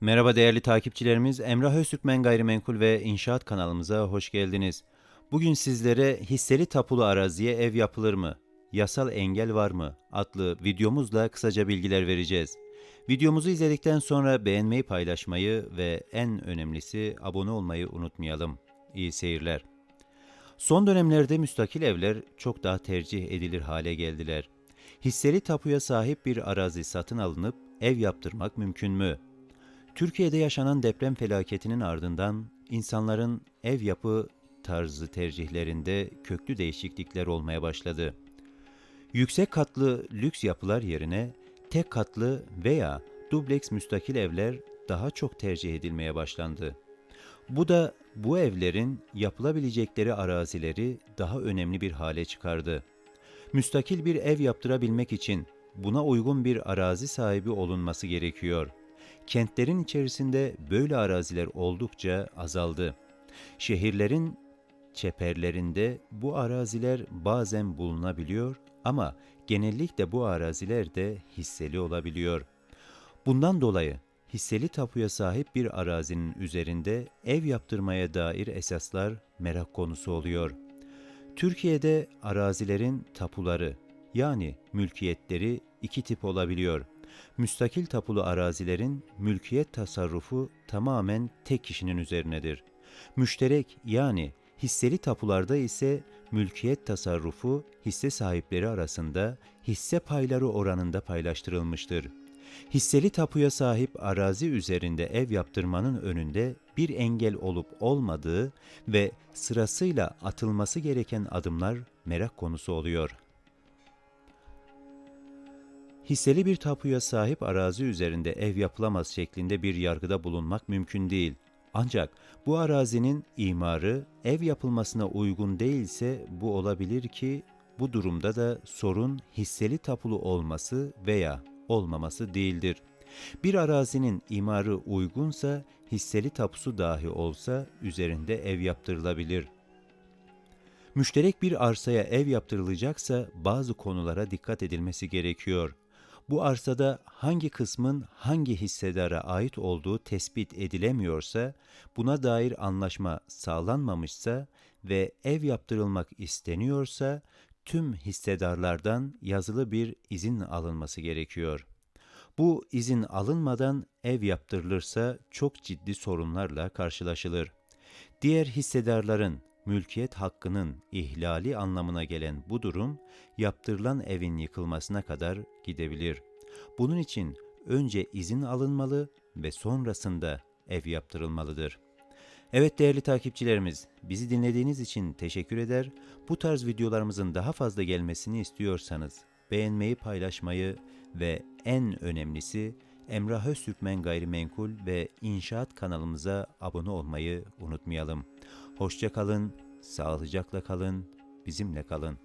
Merhaba değerli takipçilerimiz. Emrah Öztürkmen Gayrimenkul ve İnşaat kanalımıza hoş geldiniz. Bugün sizlere hisseli tapulu araziye ev yapılır mı? Yasal engel var mı? adlı videomuzla kısaca bilgiler vereceğiz. Videomuzu izledikten sonra beğenmeyi, paylaşmayı ve en önemlisi abone olmayı unutmayalım. İyi seyirler. Son dönemlerde müstakil evler çok daha tercih edilir hale geldiler. Hisseli tapuya sahip bir arazi satın alınıp ev yaptırmak mümkün mü? Türkiye'de yaşanan deprem felaketinin ardından insanların ev yapı tarzı tercihlerinde köklü değişiklikler olmaya başladı. Yüksek katlı lüks yapılar yerine tek katlı veya dubleks müstakil evler daha çok tercih edilmeye başlandı. Bu da bu evlerin yapılabilecekleri arazileri daha önemli bir hale çıkardı. Müstakil bir ev yaptırabilmek için buna uygun bir arazi sahibi olunması gerekiyor. Kentlerin içerisinde böyle araziler oldukça azaldı. Şehirlerin çeperlerinde bu araziler bazen bulunabiliyor ama genellikle bu araziler de hisseli olabiliyor. Bundan dolayı hisseli tapuya sahip bir arazinin üzerinde ev yaptırmaya dair esaslar merak konusu oluyor. Türkiye'de arazilerin tapuları yani mülkiyetleri iki tip olabiliyor. Müstakil tapulu arazilerin mülkiyet tasarrufu tamamen tek kişinin üzerinedir. Müşterek yani hisseli tapularda ise mülkiyet tasarrufu hisse sahipleri arasında hisse payları oranında paylaştırılmıştır. Hisseli tapuya sahip arazi üzerinde ev yaptırmanın önünde bir engel olup olmadığı ve sırasıyla atılması gereken adımlar merak konusu oluyor. Hisseli bir tapuya sahip arazi üzerinde ev yapılamaz şeklinde bir yargıda bulunmak mümkün değil. Ancak bu arazinin imarı ev yapılmasına uygun değilse bu olabilir ki bu durumda da sorun hisseli tapulu olması veya olmaması değildir. Bir arazinin imarı uygunsa hisseli tapusu dahi olsa üzerinde ev yaptırılabilir. Müşterek bir arsaya ev yaptırılacaksa bazı konulara dikkat edilmesi gerekiyor. Bu arsada hangi kısmın hangi hissedara ait olduğu tespit edilemiyorsa, buna dair anlaşma sağlanmamışsa ve ev yaptırılmak isteniyorsa tüm hissedarlardan yazılı bir izin alınması gerekiyor. Bu izin alınmadan ev yaptırılırsa çok ciddi sorunlarla karşılaşılır. Diğer hissedarların mülkiyet hakkının ihlali anlamına gelen bu durum yaptırılan evin yıkılmasına kadar gidebilir. Bunun için önce izin alınmalı ve sonrasında ev yaptırılmalıdır. Evet değerli takipçilerimiz, bizi dinlediğiniz için teşekkür eder. Bu tarz videolarımızın daha fazla gelmesini istiyorsanız beğenmeyi, paylaşmayı ve en önemlisi Emrah Öztürkmen Gayrimenkul ve İnşaat kanalımıza abone olmayı unutmayalım. Hoşça kalın, sağlıcakla kalın, bizimle kalın.